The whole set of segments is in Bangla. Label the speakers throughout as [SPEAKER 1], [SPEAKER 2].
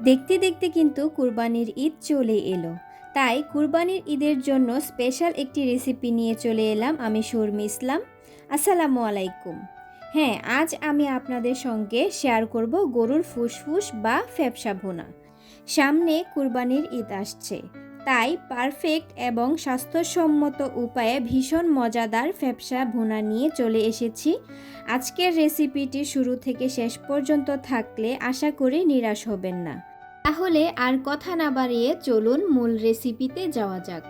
[SPEAKER 1] দেখতে দেখতে কিন্তু কুরবানির ঈদ চলে এলো। তাই কুরবানির ঈদের জন্য স্পেশাল একটি রেসিপি নিয়ে চলে এলাম আমি শর্মি ইসলাম। আসসালামু আলাইকুম। হ্যাঁ আজ আমি আপনাদের সঙ্গে শেয়ার করব গরুর ফুসফুস বা ফ্যাপসা ভোনা। সামনে কুরবানির ঈদ আসছে। তাই পারফেক্ট এবং স্বাস্থ্যসম্মত উপায়ে ভীষণ মজাদার ফ্যাপসা ভুনা নিয়ে চলে এসেছি। আজকের রেসিপিটি শুরু থেকে শেষ পর্যন্ত থাকলে আশা করি নিরাশ হবেন না। তাহলে আর কথা না বাড়িয়ে চলুন মূল রেসিপিতে যাওয়া যাক।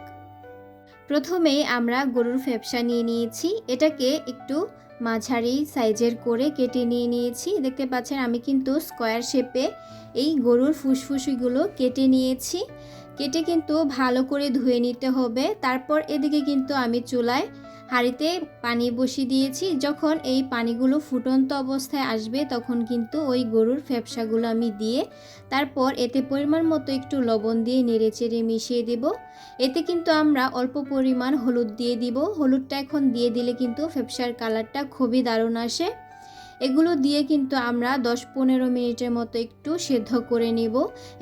[SPEAKER 1] প্রথমেই আমরা গরুর ফ্যাপসা নিয়ে নিয়েছি। এটাকে একটু মাঝারি সাইজের করে কেটে নিয়ে নিয়েছি। দেখতে পাচ্ছেন আমি কিন্তু স্কোয়ার শেপে এই গরুর ফুসফুসিগুলো কেটে নিয়েছি। কেটে কিন্তু ভালো করে ধুয়ে নিতে হবে। তারপর এদিকে কিন্তু আমি চুলায় হাঁড়িতে পানি বসিয়ে দিয়েছি। যখন এই পানিগুলো ফুটন্ত অবস্থায় আসবে তখন কিন্তু ওই গরুর ফ্যাপসাগুলো আমি দিয়ে তারপর এতে পরিমাণ মতো একটু লবণ দিয়ে নেড়ে চেড়ে মিশিয়ে দেব। এতে কিন্তু আমরা অল্প পরিমাণ হলুদ দিয়ে দিব। হলুদটা এখন দিয়ে দিলে কিন্তু ফ্যাপসার কালারটা খুবই দারুণ আসে। এগুলো দিয়ে কিন্তু আমরা দশ পনেরো মিনিটের মতো একটু সেদ্ধ করে নেব।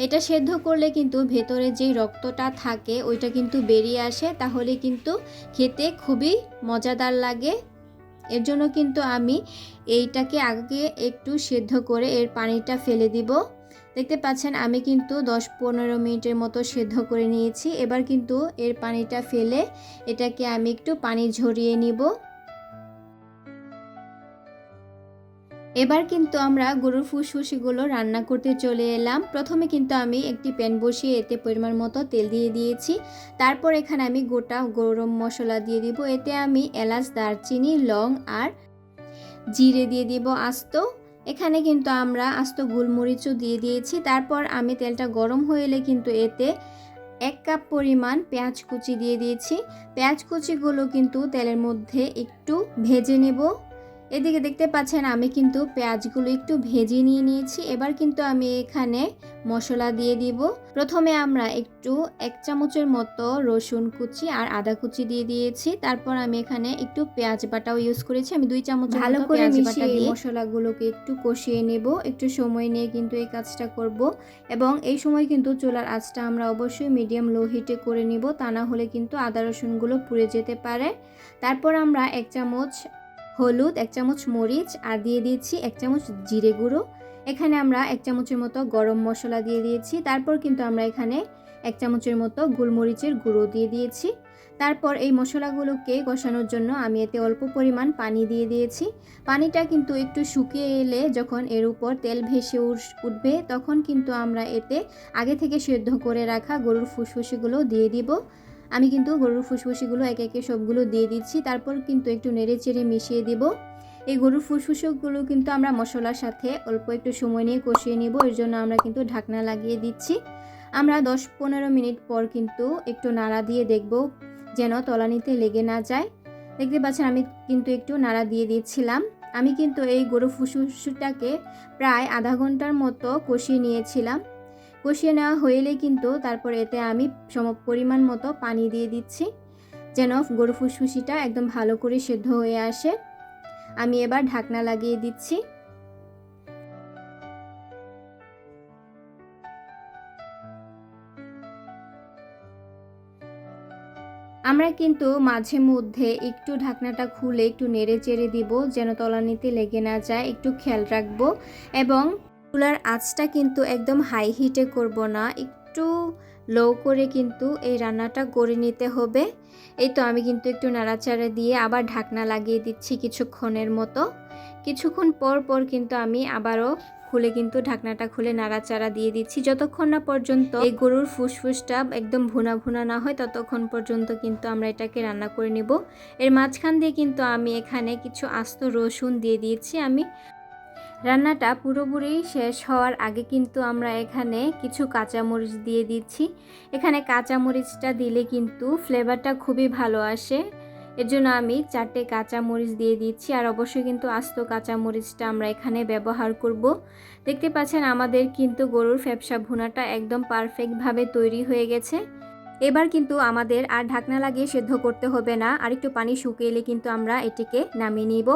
[SPEAKER 1] এটা সেদ্ধ করলে কিন্তু ভেতরে যেই রক্তটা থাকে, ওইটা কিন্তু বেরিয়ে আসে। তাহলে কিন্তু খেতে খুবই মজাদার লাগে। এর জন্য কিন্তু আমি এইটাকে আগে একটু সেদ্ধ করে এর পানিটা ফেলে দিব। দেখতে পাচ্ছেন, আমি কিন্তু দশ পনেরো মিনিটের মতো সেদ্ধ করে নিয়েছি। এবার কিন্তু এর পানিটা ফেলে এটাকে আমি একটু পানি ঝরিয়ে নিব। এবার কিন্তু আমরা গরুর ফুসফুসিগুলো রান্না করতে চলে এলাম। প্রথমে কিন্তু আমি একটি প্যান বসিয়ে এতে পরিমাণ মতো তেল দিয়ে দিয়েছি। তারপর এখানে আমি গোটা গরম মশলা দিয়ে দিব। এতে আমি এলাচ, দারচিনি, লং আর জিরে দিয়ে দিব আস্ত। এখানে কিন্তু আমরা আস্ত গোলমরিচও দিয়ে দিয়েছি। তারপর আমি তেলটা গরম হয়ে এলে কিন্তু এতে এক কাপ পরিমাণ পেঁয়াজ কুচি দিয়ে দিয়েছি। পেঁয়াজ কুচিগুলো কিন্তু তেলের মধ্যে একটু ভেজে নেব। এদিকে দেখতে পাচ্ছেন আমি কিন্তু পেঁয়াজগুলো একটু ভেজে নিয়ে নিয়েছি। এবার কিন্তু আমি এখানে মশলা দিয়ে দিব। প্রথমে আমরা একটু এক চামচের মতো রসুন কুচি আর আদা কুচি দিয়ে দিয়েছি। তারপর আমি এখানে একটু পেঁয়াজ বাটাও ইউজ করেছি। আমি দুই চামচ ভালো করে মিশিয়ে দিয়ে মশলাগুলোকে একটু কষিয়ে নেব। একটু সময় নিয়ে কিন্তু এই কাজটা করব। এবং এই সময় কিন্তু চুলার আঁচটা আমরা অবশ্যই মিডিয়াম লো হিটে করে নিব। তা না হলে কিন্তু আদা রসুনগুলো পুড়ে যেতে পারে। তারপর আমরা এক চামচ হলুদ, এক চামচ মরিচ, আর দিয়ে দিয়েছি এক চামচ জিরে গুঁড়ো। এখানে আমরা এক চামচের মতো গরম মশলা দিয়ে দিয়েছি। তারপর কিন্তু আমরা এখানে এক চামচের মতো গোলমরিচের গুঁড়ো দিয়ে দিয়েছি। তারপর এই মশলাগুলোকে কষানোর জন্য আমি এতে অল্প পরিমাণ পানি দিয়ে দিয়েছি। পানিটা কিন্তু একটু শুকিয়ে এলে যখন এর উপর তেল ভেসে উঠবে, তখন কিন্তু আমরা এতে আগে থেকে সেদ্ধ করে রাখা গরুর ফুসফুসিগুলো দিয়ে দিব। আমি কিন্তু গরুর ফুসফুসিগুলো একে একে সবগুলো দিয়ে দিচ্ছি, তারপর কিন্তু একটু নেড়ে চেড়ে মিশিয়ে দেব। এই গরুর ফুসফুসগুলো কিন্তু আমরা মশলার সাথে অল্প একটু সময় নিয়ে কষিয়ে নেব, এর জন্য আমরা কিন্তু ঢাকনা লাগিয়ে দিচ্ছি। আমরা দশ পনেরো মিনিট পর কিন্তু একটু নাড়া দিয়ে দেখব যেন তলানিতে লেগে না যায়। দেখতে পাচ্ছেন আমি কিন্তু একটু নাড়া দিয়ে দিচ্ছিলাম। আমি কিন্তু এই গরু ফুসফুসটাকে প্রায় আধা ঘণ্টার মতো কষিয়ে নিয়েছিলাম। কষিয়ে নেওয়া হইলে কিন্তু তারপর এতে আমি সম পরিমাণ মতো পানি দিয়ে দিচ্ছি, যেন গরু ফুসফুসিটা একদম ভালো করে সেদ্ধ হয়ে আসে। আমি এবার ঢাকনা লাগিয়ে দিচ্ছি। আমরা কিন্তু মাঝে মধ্যে একটু ঢাকনাটা খুলে একটু নেড়ে চেড়ে দিব, যেন তলানিতে লেগে না যায়, একটু খেয়াল রাখব এবং চুলার আঁচটা কিন্তু একদম হাই হিটে করব না। একটু লো করে কিন্তু এই রান্নাটা করে নিতে হবে। এই তো আমি কিন্তু একটু নাড়াচাড়া দিয়ে আবার ঢাকনা লাগিয়ে দিচ্ছি কিছুক্ষণের মতো। কিছুক্ষণ পর পর কিন্তু আমি আবারও খুলে কিন্তু ঢাকনাটা খুলে নাড়াচাড়া দিয়ে দিচ্ছি। যতক্ষণ না পর্যন্ত এই গরুর ফুসফুসটা একদম ভুনা ভুনা না হয়, ততক্ষণ পর্যন্ত কিন্তু আমরা এটাকে রান্না করে নিব। এর মাঝখান দিয়ে কিন্তু আমি এখানে কিছু আস্ত রসুন দিয়ে দিয়েছি। আমি রান্নাটা পুরোপুরি শেষ হওয়ার আগে কিন্তু আমরা এখানে কিছু কাঁচামরিচ দিয়ে দিচ্ছি। এখানে কাঁচামরিচটা দিলে কিন্তু ফ্লেভারটা খুবই ভালো আসে। এর জন্য আমি চারটে কাঁচামরিচ দিয়ে দিচ্ছি আর অবশ্যই কিন্তু আস্ত কাঁচামরিচটা আমরা এখানে ব্যবহার করব। দেখতে পাচ্ছেন আমাদের কিন্তু গরুর ফ্যাপসা ভুনাটা একদম পারফেক্টভাবে তৈরি হয়ে গেছে। এবার কিন্তু আমাদের আর ঢাকনা লাগিয়ে সেদ্ধ করতে হবে না। আর একটু পানি শুকিয়ে এলে কিন্তু আমরা এটিকে নামিয়ে নিব।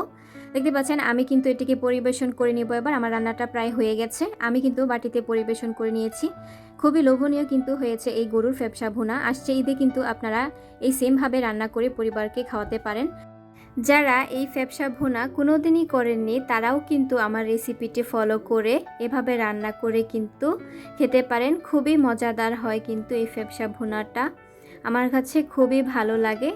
[SPEAKER 1] দেখতে পাচ্ছেন, আমি কিন্তু এটিকে পরিবেশন করে নিব। এবার আমার রান্নাটা প্রায় হয়ে গেছে। আমি কিন্তু বাটিতে পরিবেশন করে নিয়েছি। খুবই লোভনীয় কিন্তু হয়েছে এই গরুর ফ্যাপসা ভুনা। আসছে ঈদে কিন্তু আপনারা এই সেমভাবে রান্না করে পরিবারকে খাওয়াতে পারেন। যারা এই ফ্যাপসা ভুনা কোনোদিনই করেননি, তারাও কিন্তু আমার রেসিপিটি ফলো করে এভাবে রান্না করে কিন্তু খেতে পারেন। খুবই মজাদার হয় কিন্তু এই ফ্যাপসা ভুনাটা। আমার কাছে খুবই ভালো লাগে।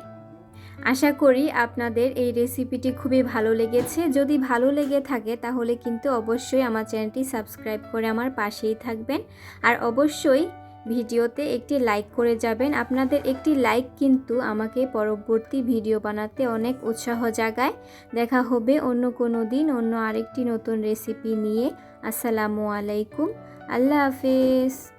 [SPEAKER 1] আশা করি আপনাদের এই রেসিপিটি খুবই ভালো লেগেছে। যদি ভালো লেগে থাকে তাহলে কিন্তু অবশ্যই আমার চ্যানেলটি সাবস্ক্রাইব করে আমার পাশেই থাকবেন। আর অবশ্যই ভিডিওতে একটি লাইক করে যাবেন। আপনাদের একটি লাইক কিন্তু আমাকে পরবর্তী ভিডিও বানাতে অনেক উৎসাহ জাগায়। দেখা হবে অন্য কোনো দিন, অন্য আরেকটি নতুন রেসিপি নিয়ে। আসসালামু আলাইকুম। আল্লাহ হাফিজ।